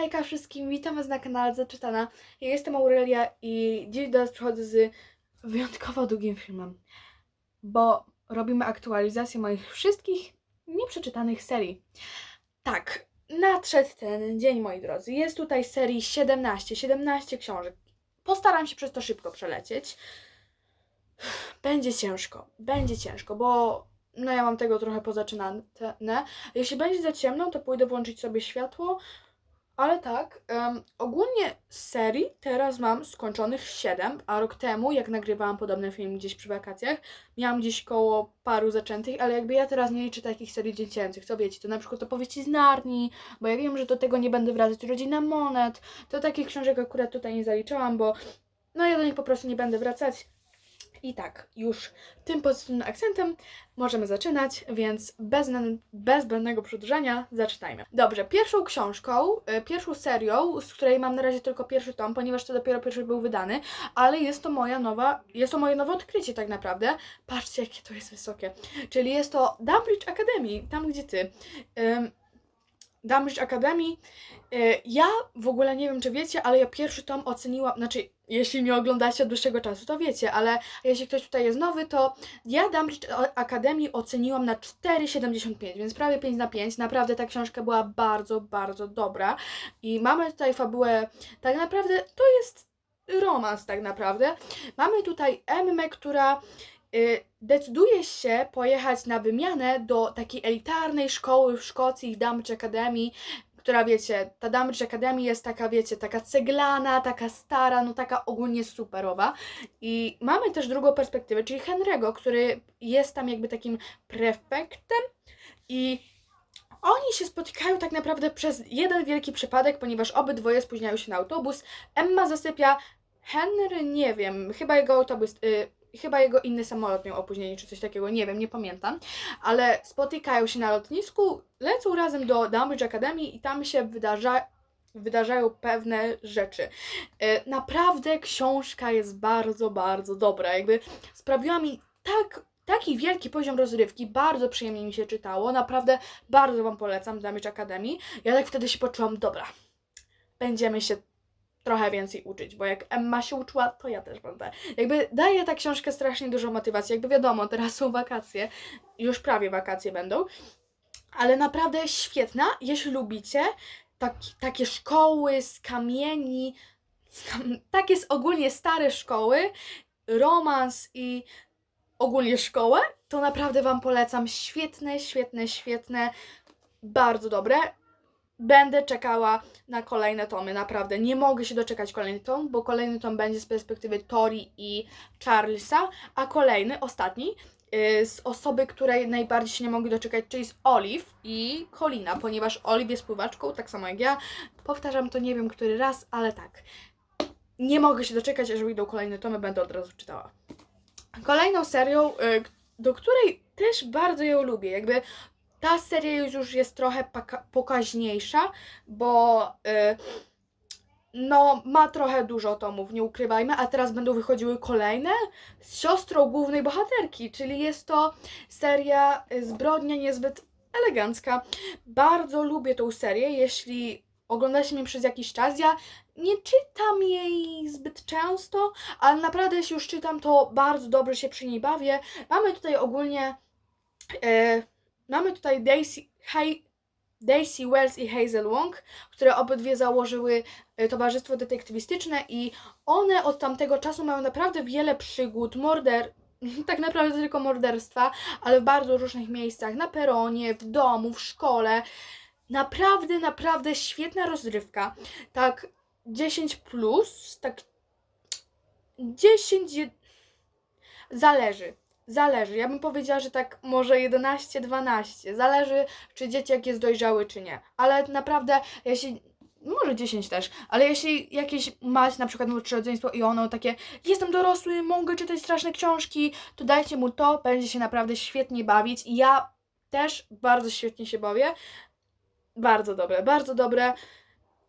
Hejka wszystkim, witam Was na kanale Zaczytana. Ja jestem Aurelia i dziś do Was przychodzę z wyjątkowo długim filmem, bo robimy aktualizację moich wszystkich nieprzeczytanych serii. Tak, nadszedł ten dzień, moi drodzy. Jest tutaj serii 17, 17 książek. Postaram się przez to szybko przelecieć. Będzie ciężko, będzie ciężko, bo no ja mam tego trochę pozaczynane. Jeśli będzie za ciemno, to pójdę włączyć sobie światło, ale tak, em, ogólnie z serii teraz mam skończonych 7, a rok temu, jak nagrywałam podobny film gdzieś przy wakacjach, miałam gdzieś koło paru zaczętych, ale jakby ja teraz nie liczę takich serii dziecięcych, co wiecie, to na przykład opowieści z Narni, bo ja wiem, że do tego nie będę wracać, Rodzina Monet, to takich książek akurat tutaj nie zaliczałam, bo no ja do nich po prostu nie będę wracać. I tak, już tym pozytywnym akcentem możemy zaczynać, więc bez, bez zbędnego przedłużania zaczynajmy. Dobrze, pierwszą książką, y, pierwszą serią, z której mam na razie tylko pierwszy tom, ponieważ to dopiero pierwszy był wydany, ale jest to moja nowa, jest to moje nowe odkrycie tak naprawdę. Patrzcie, jakie to jest wysokie. Czyli jest to Dumbridge Academy, tam gdzie ty. Ym, Dumbridge Academy. Y, Ja w ogóle nie wiem, czy wiecie, ale ja pierwszy tom oceniłam, znaczy, jeśli mnie oglądacie od dłuższego czasu, to wiecie, ale jeśli ktoś tutaj jest nowy, to ja Dumbridge Academy oceniłam na 4,75, więc prawie 5 na 5. Naprawdę ta książka była bardzo, bardzo dobra. I mamy tutaj fabułę, tak naprawdę to jest romans tak naprawdę. Mamy tutaj Emmę, która y, decyduje się pojechać na wymianę do takiej elitarnej szkoły w Szkocji, Dumbridge Academy, która wiecie, ta Dumbridge Academy jest taka, wiecie, taka ceglana, taka stara, no taka ogólnie superowa. I mamy też drugą perspektywę, czyli Henry'ego, który jest tam jakby takim prefektem i oni się spotykają tak naprawdę przez jeden wielki przypadek, ponieważ obydwoje spóźniają się na autobus. Emma zasypia, Henry nie wiem, chyba jego autobus, y, chyba jego inny samolot miał opóźnienie czy coś takiego, nie wiem, nie pamiętam, ale spotykają się na lotnisku, lecą razem do Dumbridge Academy i tam się wydarza, wydarzają pewne rzeczy. Y, Naprawdę książka jest bardzo, bardzo dobra. Jakby sprawiła mi tak, taki wielki poziom rozrywki, bardzo przyjemnie mi się czytało. Naprawdę bardzo Wam polecam Dumbridge Academy. Ja tak wtedy się poczułam, dobra, będziemy się trochę więcej uczyć, bo jak Emma się uczyła, to ja też będę. Jakby daje ta książka strasznie dużo motywacji. Jakby wiadomo, teraz są wakacje, już prawie wakacje będą, ale naprawdę świetna, jeśli lubicie tak, takie szkoły z kamieni, takie ogólnie stare szkoły, romans i ogólnie szkołę, to naprawdę Wam polecam. Świetne, świetne, świetne, bardzo dobre. Będę czekała na kolejne tomy, naprawdę. Nie mogę się doczekać kolejny tom, bo kolejny tom będzie z perspektywy Tori i Charlesa, a kolejny, ostatni, yy, z osoby, której najbardziej się nie mogę doczekać, czyli z Olive i Colina, ponieważ Olive jest pływaczką, tak samo jak ja. Powtarzam to nie wiem który raz, ale tak. Nie mogę się doczekać, aż wyjdą kolejne tomy, będę od razu czytała. Kolejną serią, y, do której też bardzo ją lubię, jakby ta seria już, jest trochę pokaźniejsza, bo y, no ma trochę dużo tomów, nie ukrywajmy, a teraz będą wychodziły kolejne z siostrą głównej bohaterki, czyli jest to seria y, Zbrodnia niezbyt elegancka. Bardzo lubię tą serię, jeśli oglądacie mnie przez jakiś czas, ja nie czytam jej zbyt często, ale naprawdę jeśli już czytam, to bardzo dobrze się przy niej bawię. Mamy tutaj ogólnie e, mamy tutaj Daisy, Daisy Wells i Hazel Wong, które obydwie założyły e, towarzystwo detektywistyczne i one od tamtego czasu mają naprawdę wiele przygód, morder, tak naprawdę tylko morderstwa, ale w bardzo różnych miejscach, na peronie, w domu, w szkole. Naprawdę, naprawdę świetna rozrywka. Tak 10 plus, tak 10 je- zależy. Zależy. Ja bym powiedziała, że tak może 11-12. Zależy, czy dzieciak jest dojrzały, czy nie. Ale naprawdę, jeśli. Może 10 też, ale jeśli jakieś mać na przykład młodsze rodzeństwo i ono takie jestem dorosły, mogę czytać straszne książki, to dajcie mu to, będzie się naprawdę świetnie bawić. I ja też bardzo świetnie się bawię. Bardzo dobre, bardzo dobre.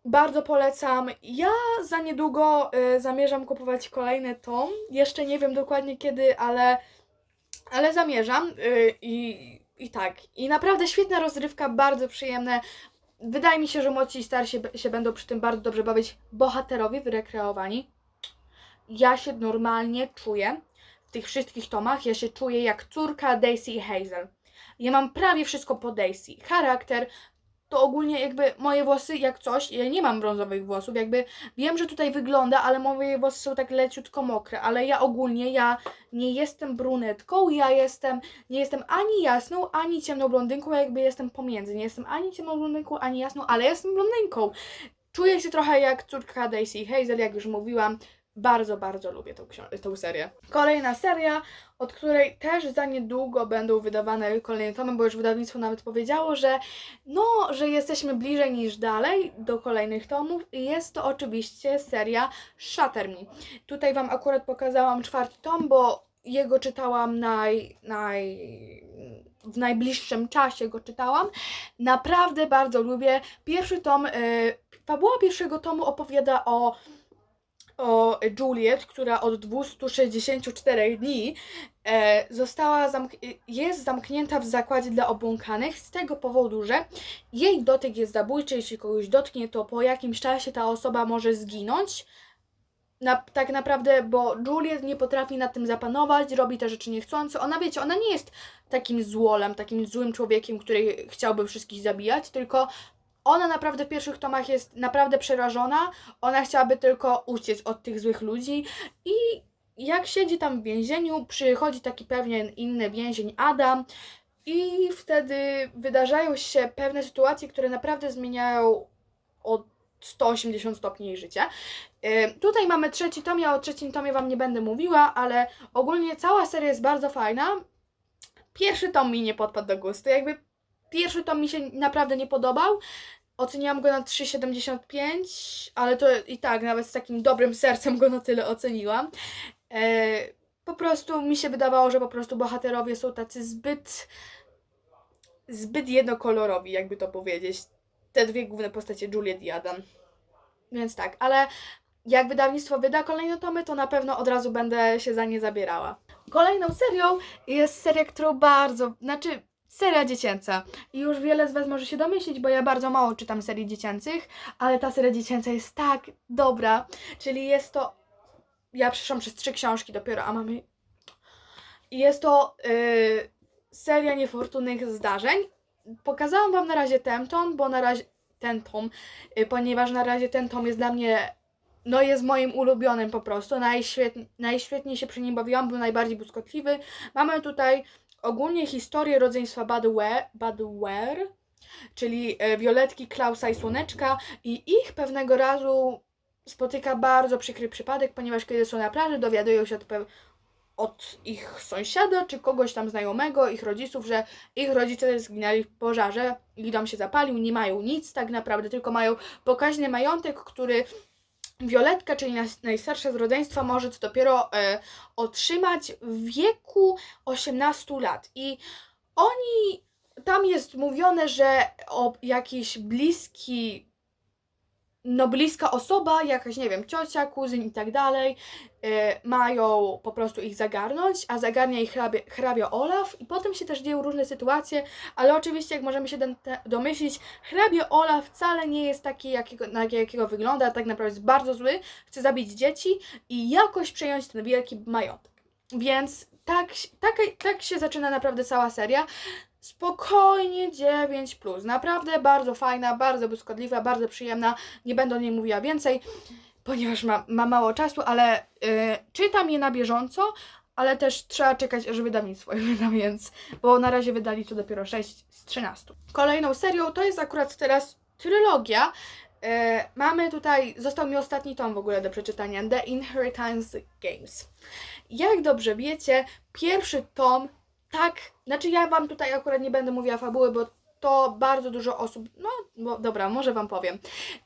Bardzo polecam. Ja za niedługo y, zamierzam kupować kolejny tom. Jeszcze nie wiem dokładnie kiedy, ale, ale zamierzam. Y, i, I tak. I naprawdę świetna rozrywka, bardzo przyjemne. wydaje mi się, że młodsi i starsi się będą przy tym bardzo dobrze bawić. Bohaterowie wyrekreowani. Ja się normalnie czuję w tych wszystkich tomach, ja się czuję jak córka Daisy i Hazel. Ja mam prawie wszystko po Daisy. Charakter, to ogólnie jakby moje włosy, jak coś, ja nie mam brązowych włosów, jakby wiem, że tutaj wygląda, ale moje włosy są tak leciutko mokre, ale ja ogólnie, ja nie jestem brunetką, ja jestem, nie jestem ani jasną, ani ciemną blondynką, ja jakby jestem pomiędzy, nie jestem ani ciemną blondynką, ani jasną, ale jestem blondynką. Czuję się trochę jak córka Daisy Hazel, jak już mówiłam, bardzo, bardzo lubię tą, tą serię. Kolejna seria, od której też za niedługo będą wydawane kolejne tomy, bo już wydawnictwo nawet powiedziało, że no, że jesteśmy bliżej niż dalej do kolejnych tomów jest to oczywiście seria Shatter Me. Tutaj Wam akurat pokazałam czwarty tom, bo jego czytałam naj, naj, w najbliższym czasie go czytałam. Naprawdę bardzo lubię. Pierwszy tom, e, fabuła pierwszego tomu opowiada o o Juliet, która od 264 dni e, została zamk- jest zamknięta w zakładzie dla obłąkanych z tego powodu, że jej dotyk jest zabójczy, jeśli kogoś dotknie, to po jakimś czasie ta osoba może zginąć. Na, tak naprawdę, bo Juliet nie potrafi nad tym zapanować, robi te rzeczy niechcący. Ona, wiecie, ona nie jest takim złolem, takim złym człowiekiem, który chciałby wszystkich zabijać, tylko ona naprawdę w pierwszych tomach jest naprawdę przerażona. Ona chciałaby tylko uciec od tych złych ludzi i jak siedzi tam w więzieniu, przychodzi taki pewien inny więzień Adam i wtedy wydarzają się pewne sytuacje, które naprawdę zmieniają o 180 stopni jej życia. Yy, Tutaj mamy trzeci tom, ja o trzecim tomie Wam nie będę mówiła, ale ogólnie cała seria jest bardzo fajna. Pierwszy tom mi nie podpadł do gustu, jakby pierwszy tom mi się naprawdę nie podobał. Oceniłam go na 3,75, ale to i tak, nawet z takim dobrym sercem go na tyle oceniłam. E, po prostu mi się wydawało, że po prostu bohaterowie są tacy zbyt zbyt jednokolorowi, jakby to powiedzieć. Te dwie główne postacie, Juliet i Adam. Więc tak, ale jak wydawnictwo wyda kolejne tomy, to na pewno od razu będę się za nie zabierała. Kolejną serią jest seria, którą bardzo, znaczy seria dziecięca. I już wiele z Was może się domyślić, bo ja bardzo mało czytam serii dziecięcych, ale ta seria dziecięca jest tak dobra. Czyli jest to. Ja przeszłam przez trzy książki dopiero, a mamy. Jest to yy, seria niefortunnych zdarzeń. Pokazałam Wam na razie ten tom, bo na razie ten tom, yy, ponieważ na razie ten tom jest dla mnie. No jest moim ulubionym po prostu. Najświetniej się przy nim bawiłam, był najbardziej błyskotliwy. Mamy tutaj ogólnie historię rodzeństwa Badware, Badware czyli e, Violetki, Klausa i Słoneczka i ich pewnego razu spotyka bardzo przykry przypadek, ponieważ kiedy są na plaży dowiadują się od, od ich sąsiada czy kogoś tam znajomego, ich rodziców, że ich rodzice zginęli w pożarze, ich dom się zapalił, nie mają nic tak naprawdę, tylko mają pokaźny majątek, który Violetka, czyli najstarsza z rodzeństwa, może to dopiero e, otrzymać w wieku 18 lat. I oni, tam jest mówione, że o jakiś bliski, no bliska osoba, jakaś, nie wiem, ciocia, kuzyn i tak dalej, e, mają po prostu ich zagarnąć, a zagarnia ich hrabia, hrabia Olaf i potem się też dzieją różne sytuacje, ale oczywiście, jak możemy się domyślić, hrabia Olaf wcale nie jest taki, jakiego, jakiego wygląda, tak naprawdę jest bardzo zły, chce zabić dzieci i jakoś przejąć ten wielki majątek. Więc tak, tak, tak się zaczyna naprawdę cała seria. Spokojnie 9, naprawdę bardzo fajna, bardzo błyskotliwa, bardzo przyjemna. Nie będę o niej mówiła więcej, ponieważ ma, ma mało czasu, ale y, czytam je na bieżąco, ale też trzeba czekać, aż wydawnictwo je wyda, więc, bo na razie wydali to dopiero 6 z 13. Kolejną serią to jest akurat teraz trylogia. E, mamy tutaj, został mi ostatni tom w ogóle do przeczytania, The Inheritance Games. Jak dobrze wiecie, pierwszy tom, tak, znaczy ja wam tutaj akurat nie będę mówiła fabuły, bo to bardzo dużo osób, no bo, dobra, może wam powiem,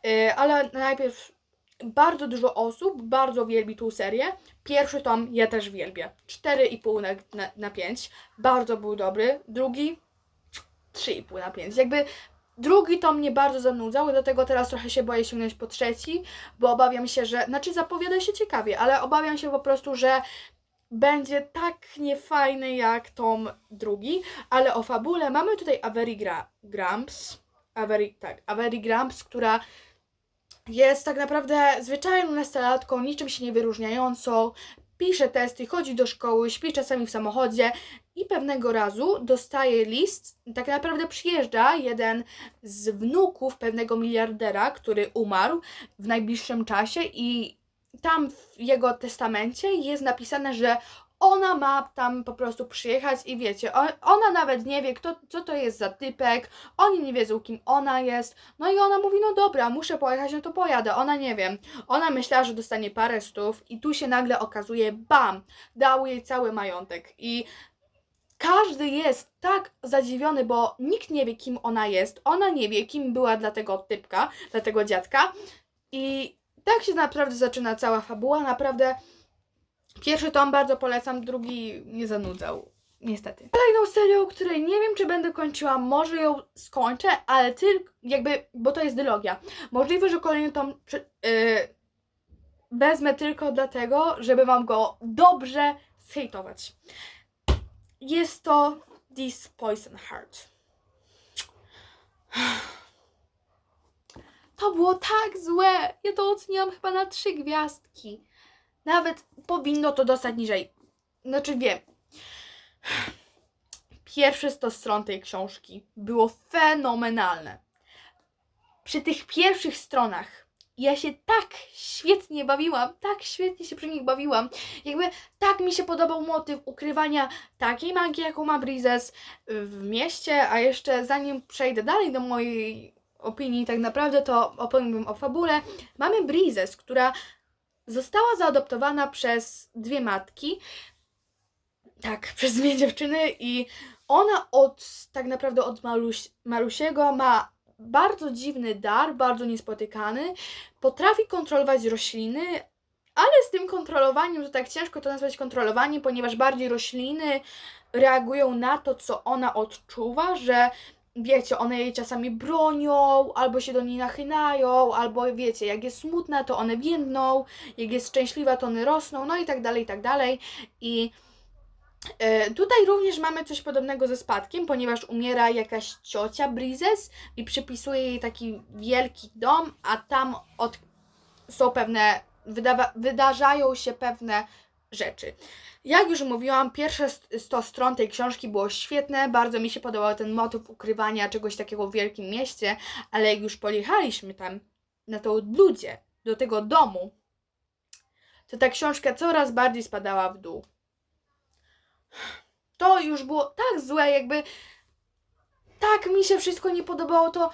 E, ale najpierw bardzo dużo osób bardzo wielbi tą serię. Pierwszy tom ja też wielbię. 4,5 na, na, na 5. Bardzo był dobry. Drugi 3,5 na 5. Jakby drugi tom mnie bardzo zanudzał, dlatego teraz trochę się boję sięgnąć po trzeci, bo obawiam się, że. Znaczy zapowiada się ciekawie, ale obawiam się po prostu, że będzie tak niefajny jak tom drugi. Ale o fabule mamy tutaj Avery Gra- Grumps. Avery, tak, Avery Gramps, która jest tak naprawdę zwyczajną nastolatką, niczym się nie wyróżniającą, pisze testy, chodzi do szkoły, śpi czasami w samochodzie i pewnego razu dostaje list, tak naprawdę przyjeżdża jeden z wnuków pewnego miliardera, który umarł w najbliższym czasie i tam w jego testamencie jest napisane, że ona ma tam po prostu przyjechać i wiecie, ona nawet nie wie, kto, co to jest za typek, oni nie wiedzą, kim ona jest, no i ona mówi, no dobra, muszę pojechać, no to pojadę, ona nie wiem. Ona myślała, że dostanie parę stów i tu się nagle okazuje, bam, dał jej cały majątek. I każdy jest tak zadziwiony, bo nikt nie wie, kim ona jest, ona nie wie, kim była dla tego typka, dla tego dziadka. I tak się naprawdę zaczyna cała fabuła, naprawdę pierwszy tom bardzo polecam, drugi nie zanudzał. Niestety. Kolejną serią, której nie wiem, czy będę kończyła, może ją skończę, ale tylko, jakby, bo to jest dylogia. Możliwe, że kolejny tom yy, wezmę tylko dlatego, żeby wam go dobrze zhejtować. Jest to This Poison Heart. To było tak złe. Ja to oceniłam chyba na trzy gwiazdki. Nawet powinno to dostać niżej. Znaczy wiem. Pierwsze 100 stron tej książki było fenomenalne. Przy tych pierwszych stronach ja się tak świetnie bawiłam, tak świetnie się przy nich bawiłam. Jakby tak mi się podobał motyw ukrywania takiej magii, jaką ma Brizes w mieście, a jeszcze zanim przejdę dalej do mojej opinii, tak naprawdę to opowiem wam o fabule. Mamy Brizes, która została zaadoptowana przez dwie matki. Tak, przez dwie dziewczyny i ona od tak naprawdę od Maluś, Malusiego ma bardzo dziwny dar, bardzo niespotykany. Potrafi kontrolować rośliny, ale z tym kontrolowaniem to tak ciężko to nazwać kontrolowaniem, ponieważ bardziej rośliny reagują na to, co ona odczuwa, że wiecie, one jej czasami bronią, albo się do niej nachylają, albo wiecie, jak jest smutna, to one więdną, jak jest szczęśliwa, to one rosną, no i tak dalej, i tak dalej. I e, tutaj również mamy coś podobnego ze spadkiem, ponieważ umiera jakaś ciocia Brizes i przypisuje jej taki wielki dom, a tam od, są pewne, wydawa, wydarzają się pewne rzeczy. Jak już mówiłam, pierwsze st- 100 stron tej książki było świetne, bardzo mi się podobał ten motyw ukrywania czegoś takiego w wielkim mieście, ale jak już pojechaliśmy tam na tą ludzie, do tego domu, to ta książka coraz bardziej spadała w dół. To już było tak złe, jakby tak mi się wszystko nie podobało, to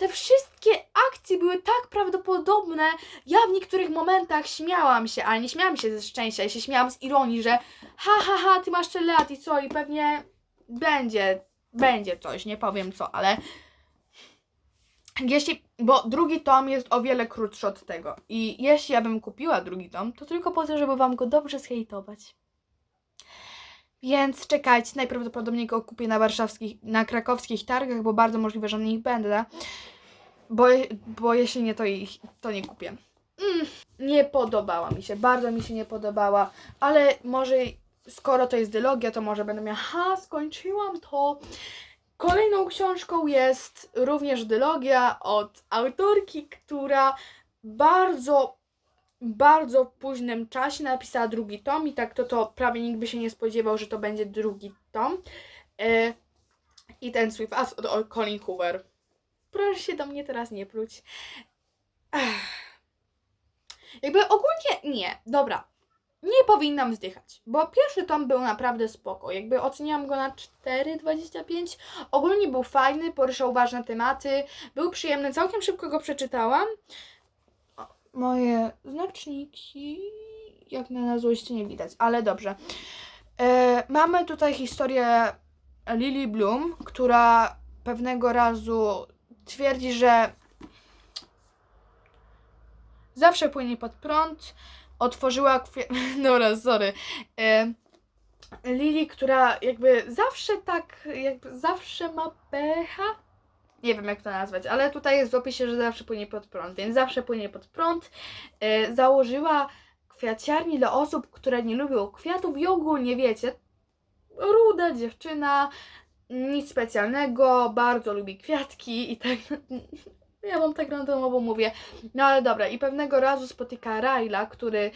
te wszystkie akcje były tak prawdopodobne. Ja w niektórych momentach śmiałam się, ale nie śmiałam się ze szczęścia, ja się śmiałam z ironii, że ha, ha, ha, ty masz tyle lat i co, i pewnie będzie, będzie coś, nie powiem co, ale jeśli, bo drugi tom jest o wiele krótszy od tego i jeśli ja bym kupiła drugi tom, to tylko po to, żeby wam go dobrze zhejtować. Więc czekajcie, najprawdopodobniej go kupię na warszawskich, na krakowskich targach, bo bardzo możliwe, że na nich będę. Bo, bo jeśli nie, to, ich, to nie kupię. Mm, nie podobała mi się, bardzo mi się nie podobała, ale może skoro to jest dylogia, to może będę miała, ha, skończyłam to. Kolejną książką jest również dylogia od autorki, która bardzo, bardzo późnym czasie napisała drugi tom i tak to, to prawie nikt by się nie spodziewał, że to będzie drugi tom. E, I ten Swift As od Colin Hoover. Proszę się do mnie teraz nie pluć. Ech. Jakby ogólnie nie, dobra. Nie powinnam zdychać, bo pierwszy tom był naprawdę spoko. Jakby oceniałam go na 4,25. Ogólnie był fajny, poruszał ważne tematy, był przyjemny, całkiem szybko go przeczytałam. Moje znaczniki, jak na złość nie widać, ale dobrze. E, mamy tutaj historię Lily Bloom, która pewnego razu twierdzi, że zawsze płynie pod prąd. Otworzyła kwie... Dobra, sorry. E, Lili, która jakby zawsze tak, jakby zawsze ma pecha. Nie wiem jak to nazwać, ale tutaj jest w opisie, że zawsze płynie pod prąd, więc zawsze płynie pod prąd. E, założyła kwiaciarnię dla osób, które nie lubią kwiatów i ogólnie wiecie, ruda dziewczyna, nic specjalnego, bardzo lubi kwiatki i tak. Ja wam tak randomowo mówię. No ale dobra, i pewnego razu spotyka Raila, który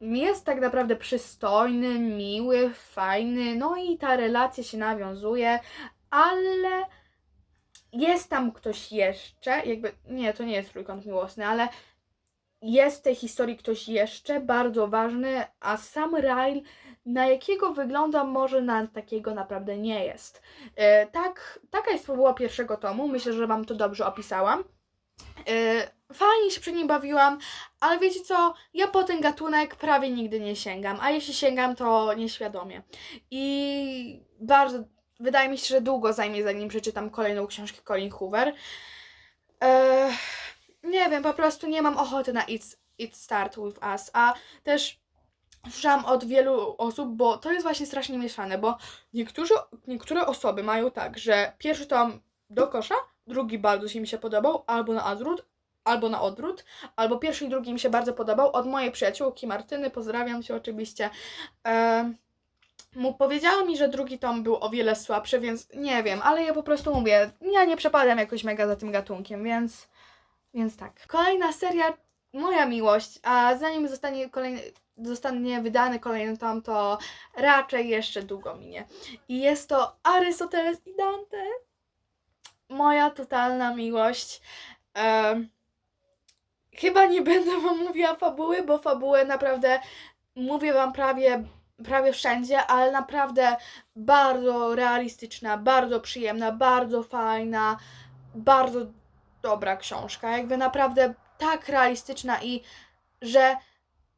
jest tak naprawdę przystojny, miły, fajny, no i ta relacja się nawiązuje, ale jest tam ktoś jeszcze, jakby, nie, to nie jest trójkąt miłosny, ale jest w tej historii ktoś jeszcze bardzo ważny, a sam Ryle na jakiego wygląda, może na takiego naprawdę nie jest. E, tak, taka jest fabuła pierwszego tomu, myślę, że Wam to dobrze opisałam. E, fajnie się przy nim bawiłam, ale wiecie co, ja po ten gatunek prawie nigdy nie sięgam, a jeśli sięgam, to nieświadomie. I bardzo, wydaje mi się, że długo zajmie, zanim przeczytam kolejną książkę Colin Hoover. E, nie wiem, po prostu nie mam ochoty na It's, It Start With Us, a też słyszałam od wielu osób, bo to jest właśnie strasznie mieszane, bo niektórzy, niektóre osoby mają tak, że pierwszy tom do kosza, drugi bardzo się mi się podobał, albo na odwrót, albo na odwrót, albo pierwszy i drugi mi się bardzo podobał. Od mojej przyjaciółki Martyny, pozdrawiam Cię oczywiście, e, mu powiedziała mi, że drugi tom był o wiele słabszy, więc nie wiem, ale ja po prostu mówię, ja nie przepadam jakoś mega za tym gatunkiem, więc, więc tak. Kolejna seria, moja miłość, a zanim zostanie kolejny, zostanie wydany kolejny tom, to raczej jeszcze długo minie. I jest to Arystoteles i Dante. Moja totalna miłość. Chyba nie będę wam mówiła fabuły, bo fabułę naprawdę mówię wam prawie, prawie wszędzie, ale naprawdę bardzo realistyczna, bardzo przyjemna, bardzo fajna, bardzo dobra książka. Jakby naprawdę tak realistyczna i że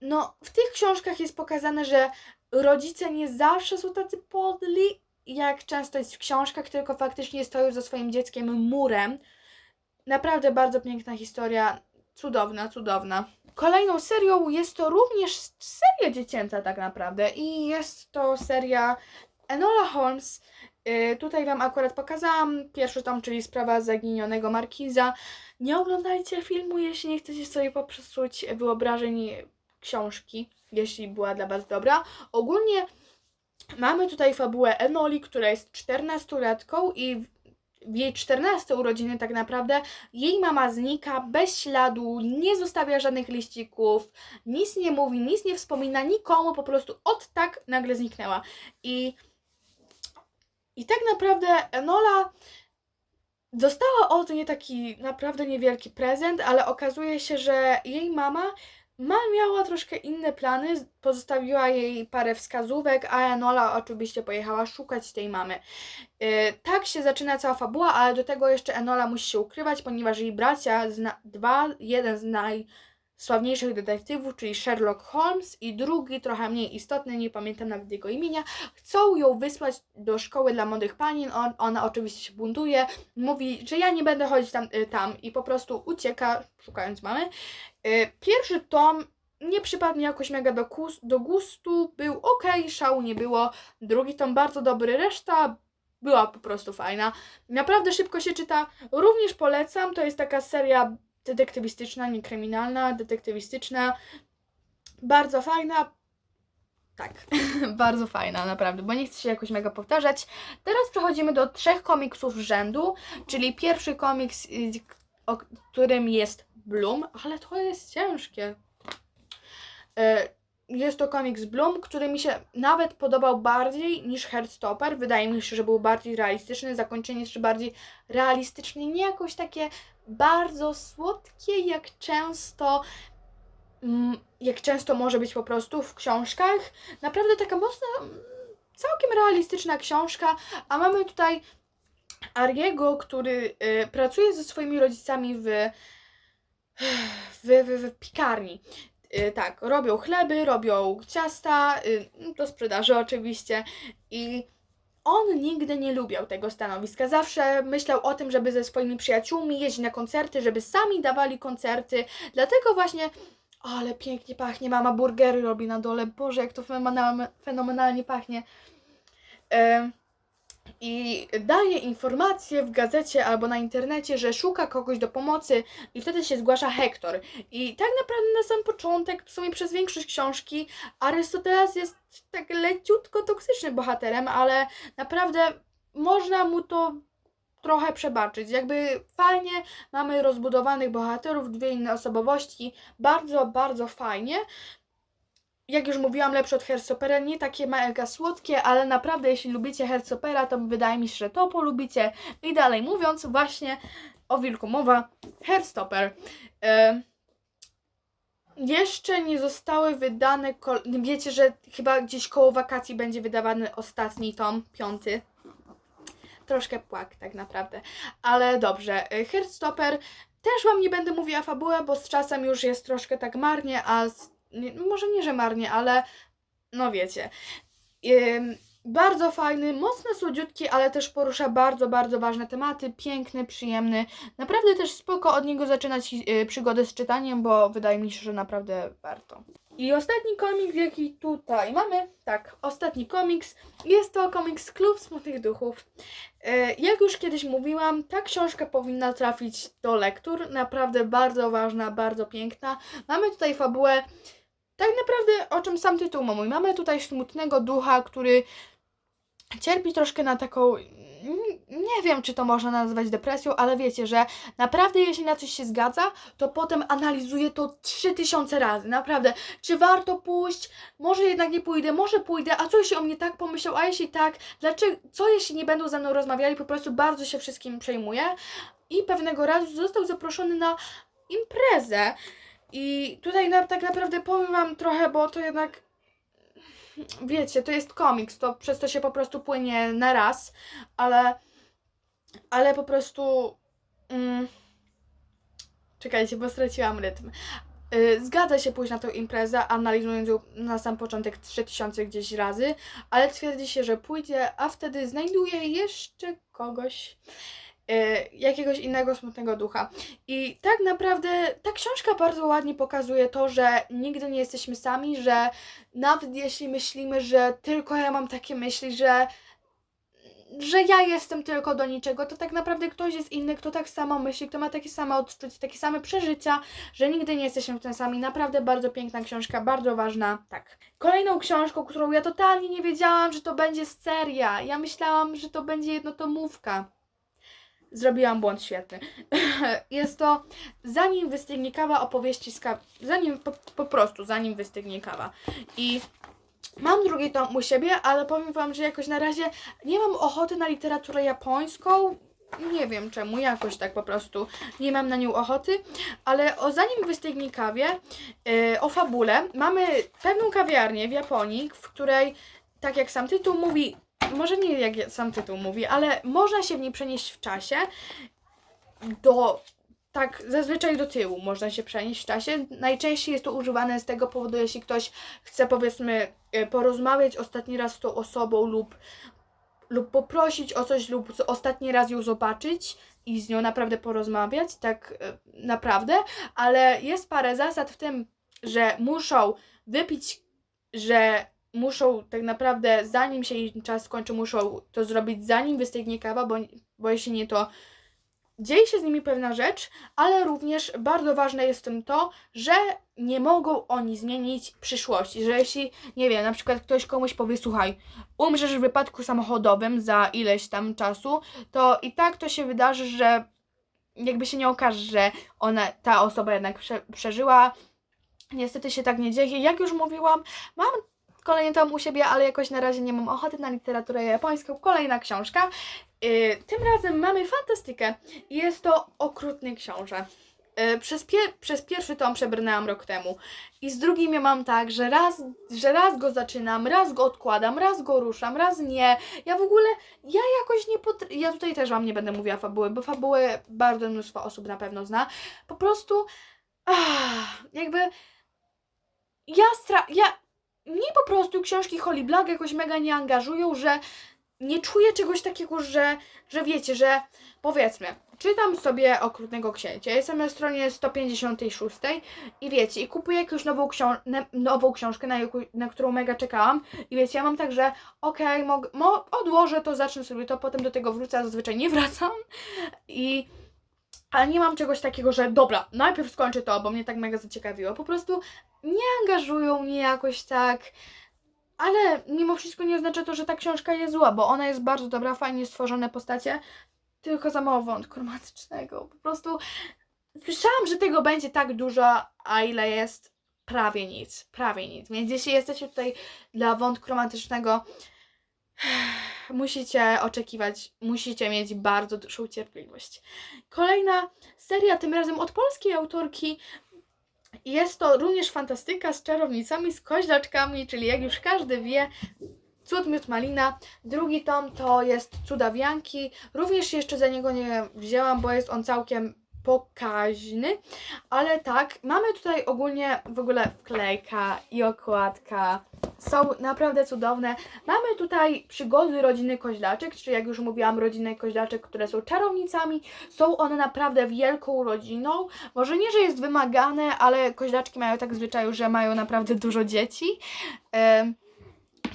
no w tych książkach jest pokazane, że rodzice nie zawsze są tacy podli, jak często jest w książkach, tylko faktycznie stoją za swoim dzieckiem murem. Naprawdę bardzo piękna historia, cudowna, cudowna. Kolejną serią jest to również seria dziecięca tak naprawdę i jest to seria Enola Holmes. Yy, tutaj Wam akurat pokazałam pierwszy tom, czyli sprawa zaginionego Markiza. Nie oglądajcie filmu, jeśli nie chcecie sobie popsuć wyobrażeń książki, jeśli była dla Was dobra. Ogólnie mamy tutaj fabułę Enoli, która jest 14-latką i jej 14 urodziny tak naprawdę jej mama znika bez śladu, nie zostawia żadnych liścików, nic nie mówi, nic nie wspomina nikomu, po prostu od tak nagle zniknęła. I, i tak naprawdę Enola dostała od niej taki naprawdę niewielki prezent, ale okazuje się, że jej mama ma, miała troszkę inne plany, pozostawiła jej parę wskazówek, a Enola oczywiście pojechała szukać tej mamy. Yy, tak się zaczyna cała fabuła, ale do tego jeszcze Enola musi się ukrywać, ponieważ jej bracia, dwa, jeden z najsławniejszych detektywów, czyli Sherlock Holmes i drugi, trochę mniej istotny, nie pamiętam nawet jego imienia, chcą ją wysłać do szkoły dla młodych panin, On, ona oczywiście się buntuje, mówi, że ja nie będę chodzić tam, y, tam i po prostu ucieka, szukając mamy. Y, Pierwszy tom nie przypadł mi jakoś mega do, kus- do gustu, był ok, szału nie było. Drugi tom bardzo dobry, reszta była po prostu fajna. Naprawdę szybko się czyta, również polecam, to jest taka seria detektywistyczna, nie kryminalna, detektywistyczna, bardzo fajna. Tak, bardzo fajna, naprawdę, bo nie chcę się jakoś mega powtarzać. Teraz przechodzimy do trzech komiksów rzędu, czyli pierwszy komiks, y, o którym jest Bloom, ale to jest ciężkie. E, Jest to komiks Bloom, który mi się nawet podobał bardziej niż Heartstopper. Wydaje mi się, że był bardziej realistyczny, zakończenie jeszcze bardziej realistyczne, nie jakoś takie bardzo słodkie, jak często mm, jak często może być po prostu w książkach. Naprawdę taka mocna, mm, całkiem realistyczna książka, a mamy tutaj Ariego, który y, pracuje ze swoimi rodzicami w, w, w, w pikarni. Y, tak, robią chleby, robią ciasta, y, do sprzedaży oczywiście i on nigdy nie lubiał tego stanowiska. Zawsze myślał o tym, żeby ze swoimi przyjaciółmi jeździć na koncerty, żeby sami dawali koncerty. Dlatego właśnie, ale pięknie pachnie, mama burgery robi na dole. Boże, jak to fenomenalnie, pachnie. Em, i daje informacje w gazecie albo na internecie, że szuka kogoś do pomocy i wtedy się zgłasza Hektor. I tak naprawdę na sam początek, w sumie przez większość książki, Arystoteles jest tak leciutko toksycznym bohaterem, ale naprawdę można mu to trochę przebaczyć. Jakby fajnie mamy rozbudowanych bohaterów, dwie inne osobowości, bardzo, bardzo fajnie. Jak już mówiłam, lepsze od Herzopera, nie takie mega słodkie, ale naprawdę jeśli lubicie Herzopera, to wydaje mi się, że to polubicie. I dalej mówiąc, właśnie o wilku mowa, Herzstopper. E, jeszcze nie zostały wydane, wiecie, że chyba gdzieś koło wakacji będzie wydawany ostatni tom, piąty. Troszkę płak tak naprawdę, ale dobrze. e, Heartstopper też Wam nie będę mówiła fabułę, bo z czasem już jest troszkę tak marnie, a z, nie, może nie, że marnie, ale no wiecie. Bardzo fajny, mocno słodziutki, ale też porusza bardzo, bardzo ważne tematy. Piękny, przyjemny. Naprawdę też spoko od niego zaczynać y, przygodę z czytaniem, bo wydaje mi się, że naprawdę warto. I ostatni komiks, jaki tutaj mamy, tak, ostatni komiks, jest to komiks Klub Smutnych Duchów. E, Jak już kiedyś mówiłam, ta książka powinna trafić do lektur. Naprawdę bardzo ważna, bardzo piękna. Mamy tutaj fabułę, tak naprawdę o czym sam tytuł mówi. Mamy tutaj smutnego ducha, który cierpi troszkę na taką. mm, Nie wiem, czy to można nazwać depresją, ale wiecie, że naprawdę, jeśli na coś się zgadza, to potem analizuje to 3000 razy. Naprawdę, czy warto pójść? Może jednak nie pójdę, może pójdę, a co jeśli o mnie tak pomyślał, a jeśli tak, dlaczego, co jeśli nie będą ze mną rozmawiali, po prostu bardzo się wszystkim przejmuje. I pewnego razu został zaproszony na imprezę. I tutaj na, tak naprawdę powiem Wam trochę, bo to jednak, wiecie, to jest komiks, to przez to się po prostu płynie na raz, ale, ale po prostu, mm, czekajcie, bo straciłam rytm. Y, Zgadza się pójść na tę imprezę, analizując ją na sam początek 3000 gdzieś razy, ale twierdzi się, że pójdzie, a wtedy znajduje jeszcze kogoś, jakiegoś innego smutnego ducha. I tak naprawdę ta książka bardzo ładnie pokazuje to, że nigdy nie jesteśmy sami, że nawet jeśli myślimy, że tylko ja mam takie myśli, że że ja jestem tylko do niczego, to tak naprawdę ktoś jest inny, kto tak samo myśli, kto ma takie same odczucia, takie same przeżycia, że nigdy nie jesteśmy w tym sami. Naprawdę bardzo piękna książka, bardzo ważna. Tak. Kolejną książką, którą ja totalnie nie wiedziałam, że to będzie seria. Ja myślałam, że to będzie jednotomówka. Zrobiłam błąd świetny. Jest to Zanim wystygnie kawa opowieści z kawy. Zanim, po, po prostu, zanim wystygnie kawa. I mam drugi tom u siebie, ale powiem Wam, że jakoś na razie nie mam ochoty na literaturę japońską. Nie wiem czemu, jakoś tak po prostu nie mam na nią ochoty, ale o zanim wystygnie kawie, yy, o fabule, mamy pewną kawiarnię w Japonii, w której, tak jak sam tytuł mówi, może nie jak sam tytuł mówi, ale można się w niej przenieść w czasie do, tak zazwyczaj do tyłu można się przenieść w czasie. Najczęściej jest to używane z tego powodu, jeśli ktoś chce powiedzmy y, porozmawiać ostatni raz z tą osobą lub lub poprosić o coś, lub ostatni raz ją zobaczyć i z nią naprawdę porozmawiać, tak e, naprawdę, ale jest parę zasad w tym, że muszą wypić, że muszą tak naprawdę, zanim się im czas skończy, muszą to zrobić zanim wystygnie kawa, bo, bo jeśli nie, to dzieje się z nimi pewna rzecz, ale również bardzo ważne jest w tym to, że nie mogą oni zmienić przyszłości, że jeśli, nie wiem, na przykład ktoś komuś powie, słuchaj, umrzesz w wypadku samochodowym za ileś tam czasu, to i tak to się wydarzy, że jakby się nie okaże, że ona, ta osoba jednak prze, przeżyła. Niestety się tak nie dzieje. Jak już mówiłam, mam kolejny tom u siebie, ale jakoś na razie nie mam ochoty na literaturę japońską. Kolejna książka. Yy, tym razem mamy fantastykę. Jest to okrutny książę. Yy, Przez, pie- przez pierwszy tom przebrnęłam rok temu. I z drugim ja mam tak, że raz, że raz go zaczynam, raz go odkładam, raz go ruszam, raz nie. Ja w ogóle, ja jakoś nie pot... Ja tutaj też Wam nie będę mówiła fabuły, bo fabuły bardzo mnóstwo osób na pewno zna. Po prostu, ah, jakby, ja stra... ja... Mnie po prostu książki Holly Black jakoś mega nie angażują, że nie czuję czegoś takiego, że, że wiecie, że powiedzmy, czytam sobie Okrutnego Księcia, jestem na stronie 156 i wiecie, i kupuję jakąś nową, książ- nową książkę, na, na którą mega czekałam i wiecie, ja mam tak, że okej, mo- odłożę to, zacznę sobie to, potem do tego wrócę, a zazwyczaj nie wracam i ale nie mam czegoś takiego, że dobra, najpierw skończę to, bo mnie tak mega zaciekawiło. Po prostu nie angażują mnie jakoś tak. Ale mimo wszystko nie oznacza to, że ta książka jest zła, bo ona jest bardzo dobra, fajnie stworzone postacie, tylko za mało wątku romantycznego. Po prostu słyszałam, że tego będzie tak dużo, a ile jest prawie nic, prawie nic. Więc jeśli jesteście tutaj dla wątku romantycznego, musicie oczekiwać, musicie mieć bardzo dużą cierpliwość. Kolejna seria, tym razem od polskiej autorki. Jest to również fantastyka z czarownicami, z koźlaczkami, czyli jak już każdy wie, Cud Miód Malina. Drugi tom to jest Cudawianki. Również jeszcze za niego nie wzięłam, bo jest on całkiem pokaźny. Ale tak, mamy tutaj ogólnie w ogóle wklejka i okładka. Są naprawdę cudowne. Mamy tutaj przygody rodziny Koźlaczek, czyli jak już mówiłam, rodziny Koźlaczek, które są czarownicami. Są one naprawdę wielką rodziną. Może nie, że jest wymagane, ale Koźlaczki mają tak zwyczaju, że mają naprawdę dużo dzieci.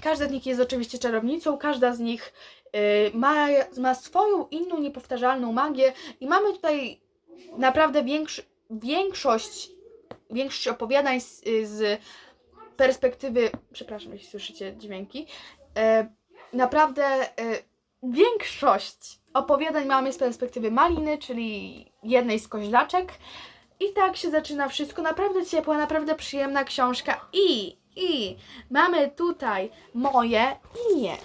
Każda z nich jest oczywiście czarownicą, każda z nich y, ma, ma swoją inną, niepowtarzalną magię i mamy tutaj naprawdę większość, większość opowiadań z, z perspektywy, przepraszam, jeśli słyszycie dźwięki, e, naprawdę e, większość opowiadań mamy z perspektywy Maliny, czyli jednej z koźlaczek. I tak się zaczyna wszystko. Naprawdę ciepła, naprawdę przyjemna książka. I, i mamy tutaj moje imię.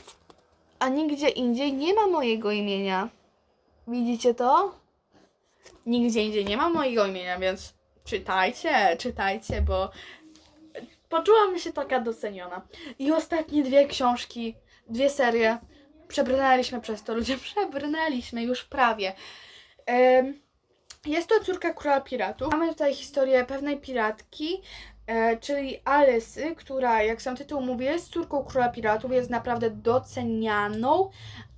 A nigdzie indziej nie ma mojego imienia. Widzicie to? Nigdzie indziej nie ma mojego imienia, więc czytajcie, czytajcie, bo poczułam się taka doceniona. I ostatnie dwie książki, dwie serie. Przebrnęliśmy przez to, ludzie, przebrnęliśmy już prawie. Jest to córka króla piratów. Mamy tutaj historię pewnej piratki, e, czyli Alysy, która, jak sam tytuł mówi, jest córką króla piratów, jest naprawdę docenianą,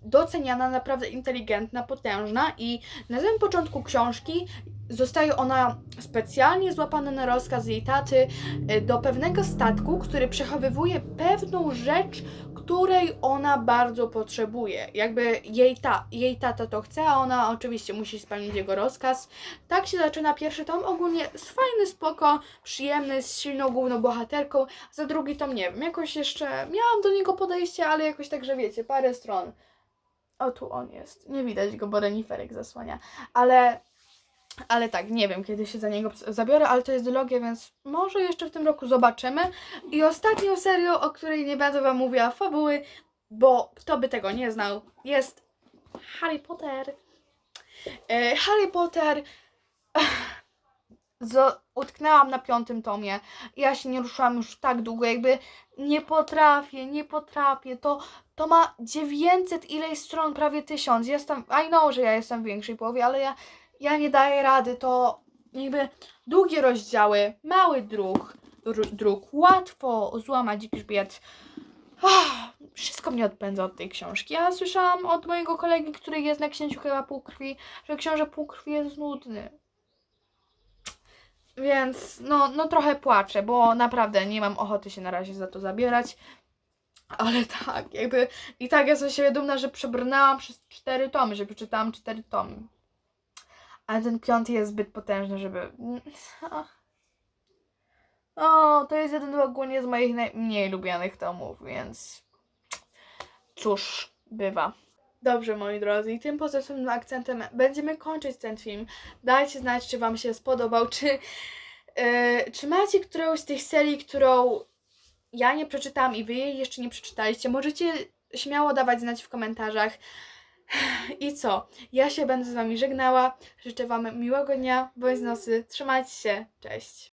doceniana, naprawdę inteligentna, potężna i na samym początku książki zostaje ona specjalnie złapana na rozkaz jej taty e, do pewnego statku, który przechowywuje pewną rzecz, której ona bardzo potrzebuje. Jakby jej, ta, jej tata to chce, a ona oczywiście musi spełnić jego rozkaz. Tak się zaczyna pierwszy tom. Ogólnie fajny, spoko, przyjemny, z silną główną bohaterką. Za drugi tom nie wiem, jakoś jeszcze miałam do niego podejście, ale jakoś tak, że wiecie, parę stron. O, tu on jest. Nie widać go, bo reniferek zasłania. Ale ale tak, nie wiem, kiedy się za niego zabiorę, ale to jest dylogia, więc może jeszcze w tym roku zobaczymy. I ostatnią serią, o której nie będę Wam mówiła fabuły, bo kto by tego nie znał, jest Harry Potter. E, Harry Potter. Z, utknęłam na piątym tomie. Ja się nie ruszałam już tak długo, jakby nie potrafię, nie potrafię. To, to ma 900 ileś stron, prawie 1000. Jestem, I know, że ja jestem w większej połowie, ale ja ja nie daję rady, to jakby długie rozdziały, mały druk, dru- druk, łatwo złamać grzbiet. Ah, wszystko mnie odpędza od tej książki. Ja słyszałam od mojego kolegi, który jest na księciu chyba półkrwi, że książę półkrwi jest nudny. Więc no, no trochę płaczę, bo naprawdę nie mam ochoty się na razie za to zabierać. Ale tak, jakby i tak jestem siebie dumna, że przebrnęłam przez cztery tomy, że przeczytałam cztery tomy. Ale ten piąty jest zbyt potężny, żeby. O, to jest jeden ogólnie z moich najmniej lubianych tomów, więc. Cóż, bywa. Dobrze, moi drodzy, i tym pozytywnym akcentem będziemy kończyć ten film. Dajcie znać, czy Wam się spodobał, czy, yy, czy macie którąś z tych serii, którą ja nie przeczytałam i Wy jej jeszcze nie przeczytaliście. Możecie śmiało dawać znać w komentarzach. I co? Ja się będę z Wami żegnała. Życzę Wam miłego dnia, bądź nocy. Trzymajcie się. Cześć.